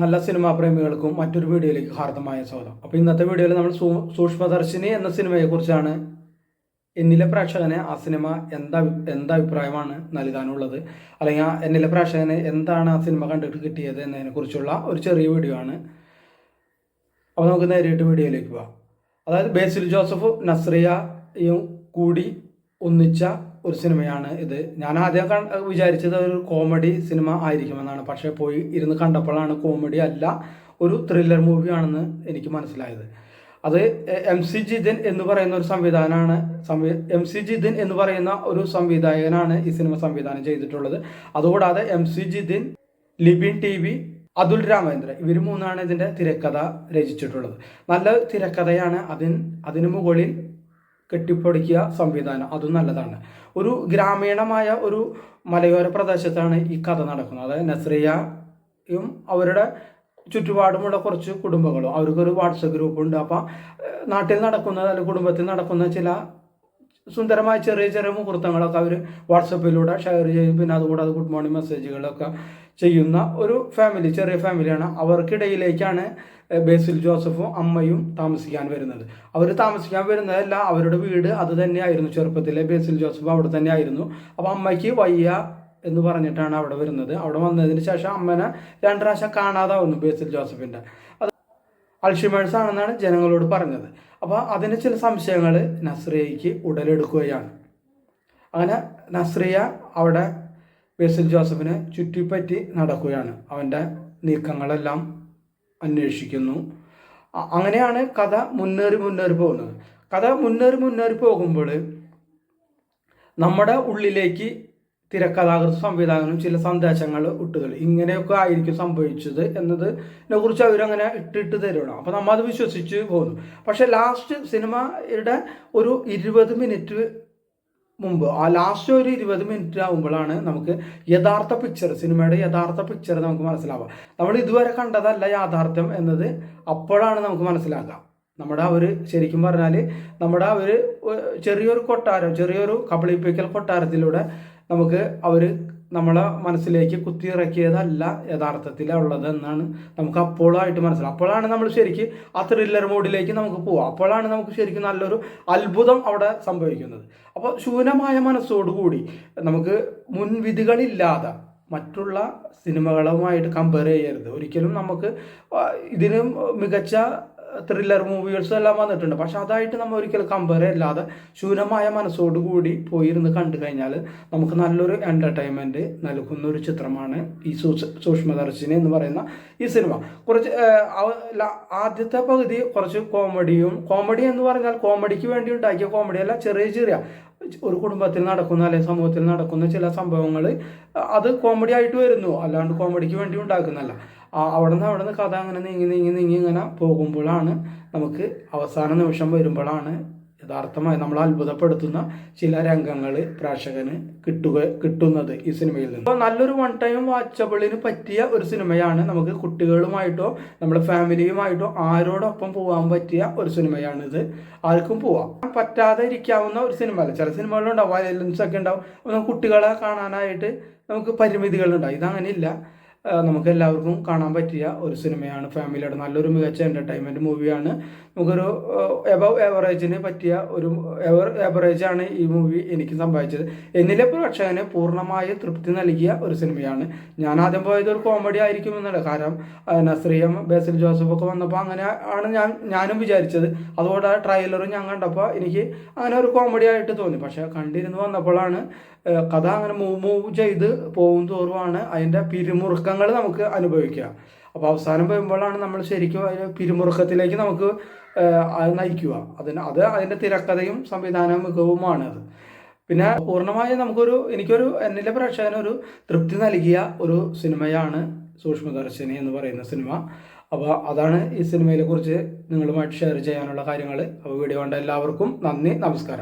നല്ല സിനിമാ പ്രേമികൾക്കും മറ്റൊരു വീഡിയോയിലേക്ക് ഹാർദമായ സ്വാഗതം. അപ്പോൾ ഇന്നത്തെ വീഡിയോയിൽ നമ്മൾ സൂക്ഷ്മദർശിനി എന്ന സിനിമയെക്കുറിച്ചാണ് എന്നിലെ പ്രേക്ഷകന് ആ സിനിമ എന്താ എന്താ അഭിപ്രായമാണ് നൽകാനുള്ളത്? അല്ലെങ്കിൽ ആ എന്നിലെ പ്രേക്ഷകന് എന്താണ് ആ സിനിമ കണ്ടിട്ട് കിട്ടിയത് എന്നതിനെക്കുറിച്ചുള്ള ഒരു ചെറിയ വീഡിയോ ആണ്. അപ്പോൾ നമുക്ക് നേരിട്ട് വീഡിയോയിലേക്ക് പോവാം. അതായത് ബേസിൽ ജോസഫും നസ്രിയയും കൂടി ഒന്നിച്ച ഒരു സിനിമയാണ് ഇത്. ഞാൻ ആദ്യം വിചാരിച്ചത് ഒരു കോമഡി സിനിമ ആയിരിക്കുമെന്നാണ്. പക്ഷേ പോയി ഇരുന്ന് കണ്ടപ്പോഴാണ് കോമഡി അല്ല ഒരു ത്രില്ലർ മൂവിയാണെന്ന് എനിക്ക് മനസ്സിലായത്. അത് എം സി ജിതിൻ എന്ന് പറയുന്ന ഒരു സംവിധാനമാണ് സംവി എം സി ജിതിൻ എന്ന് പറയുന്ന ഒരു സംവിധായകനാണ് ഈ സിനിമ സംവിധാനം ചെയ്തിട്ടുള്ളത്. അതുകൂടാതെ M C Jithin Libin T V Athul Ramachandran ഇവർ മൂന്നാണ് ഇതിന്റെ തിരക്കഥ രചിച്ചിട്ടുള്ളത്. നല്ല തിരക്കഥയാണ് അതിന് അതിനു മുകളിൽ കെട്ടിപ്പൊടിക്കുക സംവിധാനം. അതും നല്ലതാണ്. ഒരു ഗ്രാമീണമായ ഒരു മലയോര പ്രദേശത്താണ് ഈ കഥ നടക്കുന്നത്. അതായത് നസ്രിയയും അവരുടെ ചുറ്റുപാടുമുള്ള കുറച്ച് കുടുംബങ്ങളും. അവർക്കൊരു വാട്സപ്പ് ഗ്രൂപ്പ് ഉണ്ട്. അപ്പം നാട്ടിൽ നടക്കുന്ന അല്ലെങ്കിൽ കുടുംബത്തിൽ നടക്കുന്ന ചില സുന്ദരമായ ചെറിയ ചെറിയ മുഹൂർത്തങ്ങളൊക്കെ അവർ വാട്സപ്പിലൂടെ ഷെയർ ചെയ്യും. പിന്നെ അതുകൂടാതെ ഗുഡ് മോർണിംഗ് മെസ്സേജുകളൊക്കെ ചെയ്യുന്ന ഒരു ഫാമിലി ചെറിയ ഫാമിലിയാണ്. അവർക്കിടയിലേക്കാണ് ബേസിൽ ജോസഫും അമ്മയും താമസിക്കാൻ വരുന്നത്. അവർ താമസിക്കാൻ വരുന്നതല്ല അവരുടെ വീട് അത് തന്നെയായിരുന്നു ചെറുപ്പത്തിലെ ബേസിൽ ജോസഫ് അവിടെ തന്നെയായിരുന്നു. അപ്പോൾ അമ്മയ്ക്ക് വയ്യ എന്ന് പറഞ്ഞിട്ടാണ് അവിടെ വരുന്നത്. അവിടെ വന്നതിന് ശേഷം അമ്മനെ രണ്ട് പ്രാവശ്യം കാണാതാവുന്നു ബേസിൽ ജോസഫിന്റെ അത് അൾഷിമേഴ്സ് ആണെന്നാണ് ജനങ്ങളോട് പറഞ്ഞത്. അപ്പോൾ അതിന് ചില സംശയങ്ങൾ നസ്രിയയ്ക്ക് ഉടലെടുക്കുകയാണ്. അങ്ങനെ നസ്രിയ അവിടെ ബേസിൽ ജോസഫിനെ ചുറ്റിപ്പറ്റി നടക്കുകയാണ്. അവന്റെ നീക്കങ്ങളെല്ലാം അന്വേഷിക്കുന്നു. അങ്ങനെയാണ് കഥ മുന്നേറി മുന്നേറി പോകുന്നത്. കഥ മുന്നേറി മുന്നേറി പോകുമ്പോൾ നമ്മുടെ ഉള്ളിലേക്ക് തിരക്കഥാകൃത സംവിധായകനും ചില സന്ദേശങ്ങൾ ഇട്ടുകൾ ഇങ്ങനെയൊക്കെ ആയിരിക്കും സംഭവിച്ചത് എന്നതിനെ കുറിച്ച് അവരങ്ങനെ ഇട്ടിട്ട് തരണം അപ്പോൾ നമ്മൾ അത് വിശ്വസിച്ച് പോകുന്നു. പക്ഷേ ലാസ്റ്റ് സിനിമയുടെ ഒരു ഇരുപത് മിനിറ്റ് മുമ്പ്. ആ ലാസ്റ്റ് ഒരു ഇരുപത് മിനിറ്റ് ആകുമ്പോഴാണ് നമുക്ക് യഥാർത്ഥ പിക്ചർ സിനിമയുടെ യഥാർത്ഥ പിക്ചർ നമുക്ക് മനസ്സിലാവാം നമ്മൾ ഇതുവരെ കണ്ടതല്ല യാഥാർത്ഥ്യം എന്നത് അപ്പോഴാണ് നമുക്ക് മനസ്സിലാക്കുക. നമ്മുടെ ആ ഒരു ശരിക്കും പറഞ്ഞാൽ നമ്മുടെ ആ ഒരു ചെറിയൊരു കൊട്ടാരം ചെറിയൊരു കബളിപ്പിക്കൽ കൊട്ടാരത്തിലൂടെ നമുക്ക് അവർ നമ്മളെ മനസ്സിലേക്ക് കുത്തിയിറക്കിയതല്ല യഥാർത്ഥത്തിൽ ഉള്ളത് എന്നാണ് നമുക്ക് അപ്പോഴായിട്ട് മനസ്സിലാവും അപ്പോഴാണ് നമ്മൾ ശരിക്കും ആ ത്രില്ലർ മോഡിലേക്ക് നമുക്ക് പോവാം അപ്പോഴാണ് നമുക്ക് ശരിക്കും നല്ലൊരു അത്ഭുതം അവിടെ സംഭവിക്കുന്നത്. അപ്പോൾ ശൂന്യമായ മനസ്സോടുകൂടി നമുക്ക് മുൻവിധികളില്ലാതെ മറ്റുള്ള സിനിമകളുമായിട്ട് കമ്പയർ ചെയ്യരുത്. ഒരിക്കലും നമുക്ക് ഇതിനും മികച്ച ത്രില്ലർ മൂവികൾസും എല്ലാം വന്നിട്ടുണ്ട്. പക്ഷെ അതായിട്ട് നമ്മൾ ഒരിക്കലും കമ്പയർ ഇല്ലാതെ ശൂന്യമായ മനസ്സോടുകൂടി പോയിരുന്ന് കണ്ടു കഴിഞ്ഞാൽ നമുക്ക് നല്ലൊരു എന്റർടൈൻമെന്റ് നൽകുന്ന ഒരു ചിത്രമാണ് ഈ സൂക്ഷ സൂക്ഷ്മദർശിനി എന്ന് പറയുന്ന ഈ സിനിമ. കുറച്ച് ആദ്യത്തെ പകുതി കുറച്ച് കോമഡിയും കോമഡി എന്ന് പറഞ്ഞാൽ കോമഡിക്ക് വേണ്ടി ഉണ്ടാക്കിയ കോമഡി അല്ല ചെറിയ ചെറിയ ഒരു കുടുംബത്തിൽ നടക്കുന്ന അല്ലെങ്കിൽ സമൂഹത്തിൽ നടക്കുന്ന ചില സംഭവങ്ങൾ അത് കോമഡി ആയിട്ട് വരുന്നു. അല്ലാണ്ട് കോമഡിക്ക് വേണ്ടി ഉണ്ടാക്കുന്നല്ല അവിടെ നിന്ന് അവിടെ നിന്ന് കഥ അങ്ങനെ നീങ്ങി നീങ്ങി നീങ്ങി ഇങ്ങനെ പോകുമ്പോഴാണ് നമുക്ക് അവസാന നിമിഷം വരുമ്പോഴാണ് യഥാർത്ഥമായി നമ്മൾ അത്ഭുതപ്പെടുത്തുന്ന ചില രംഗങ്ങൾ പ്രേക്ഷകന് കിട്ടുക കിട്ടുന്നത് ഈ സിനിമയിൽ നിന്ന്. അപ്പോൾ നല്ലൊരു വൺ ടൈം വാച്ചബിളിന് പറ്റിയ ഒരു സിനിമയാണ് നമുക്ക് കുട്ടികളുമായിട്ടോ നമ്മുടെ ഫാമിലിയുമായിട്ടോ ആരോടൊപ്പം പോകാൻ പറ്റിയ ഒരു സിനിമയാണിത്. ആർക്കും പോവാം. പറ്റാതെ ഇരിക്കാവുന്ന ഒരു സിനിമ അല്ല. ചില സിനിമകളുണ്ടാവും വയലൻസ് ഒക്കെ ഉണ്ടാവും. കുട്ടികളെ കാണാനായിട്ട് നമുക്ക് പരിമിതികളുണ്ടാവും. ഇതങ്ങനെയില്ല. നമുക്ക് എല്ലാവർക്കും കാണാൻ പറ്റിയ ഒരു സിനിമയാണ് ഫാമിലിയുടെ നല്ലൊരു മികച്ച എന്റർടൈൻമെന്റ് മൂവിയാണ് നമുക്കൊരു എബവ് എവറേജിന് പറ്റിയ ഒരു എവർ എവറേജാണ് ഈ മൂവി എനിക്ക് സംഭവിച്ചത്. എന്നിലെ പ്രേക്ഷകന് പൂർണമായ തൃപ്തി നൽകിയ ഒരു സിനിമയാണ്. ഞാൻ ആദ്യം പോയത് ഒരു കോമഡി ആയിരിക്കും എന്നല്ല. കാരണം നസ്രിയം ബേസിൽ ജോസഫ് ഒക്കെ വന്നപ്പോൾ അങ്ങനെ ആണ് ഞാൻ ഞാനും വിചാരിച്ചത്. അതുകൊണ്ട് ആ ട്രailer ഞാൻ കണ്ടപ്പോൾ എനിക്ക് അങ്ങനെ ഒരു കോമഡി ആയിട്ട് തോന്നി. പക്ഷേ കണ്ടിരുന്ന് വന്നപ്പോഴാണ് കഥ അങ്ങനെ മൂവ് മൂവ് ചെയ്ത് പോകും തോറുമാണ് അതിന്റെ പിരിമുറുക്കങ്ങൾ നമുക്ക് അനുഭവിക്കുക. അപ്പോൾ അവസാനം വരുമ്പോഴാണ് നമ്മൾ ശരിക്കും അതിന്റെ പിരിമുറുക്കത്തിലേക്ക് നമുക്ക് അത് നയിക്കുക. അതിന് അത് അതിന്റെ തിരക്കഥയും സംവിധാന മികവുമാണ് അത്. പിന്നെ പൂർണമായും നമുക്കൊരു എനിക്കൊരു എന്നിലെ പ്രേക്ഷകനൊരു തൃപ്തി നൽകിയ ഒരു സിനിമയാണ് സൂക്ഷ്മദർശിനി എന്ന് പറയുന്ന സിനിമ. അപ്പോൾ അതാണ് ഈ സിനിമയെ കുറിച്ച് നിങ്ങളുമായിട്ട് ഷെയർ ചെയ്യാനുള്ള കാര്യങ്ങൾ അപ്പോൾ വീഡിയോ കണ്ട എല്ലാവർക്കും നന്ദി നമസ്കാരം.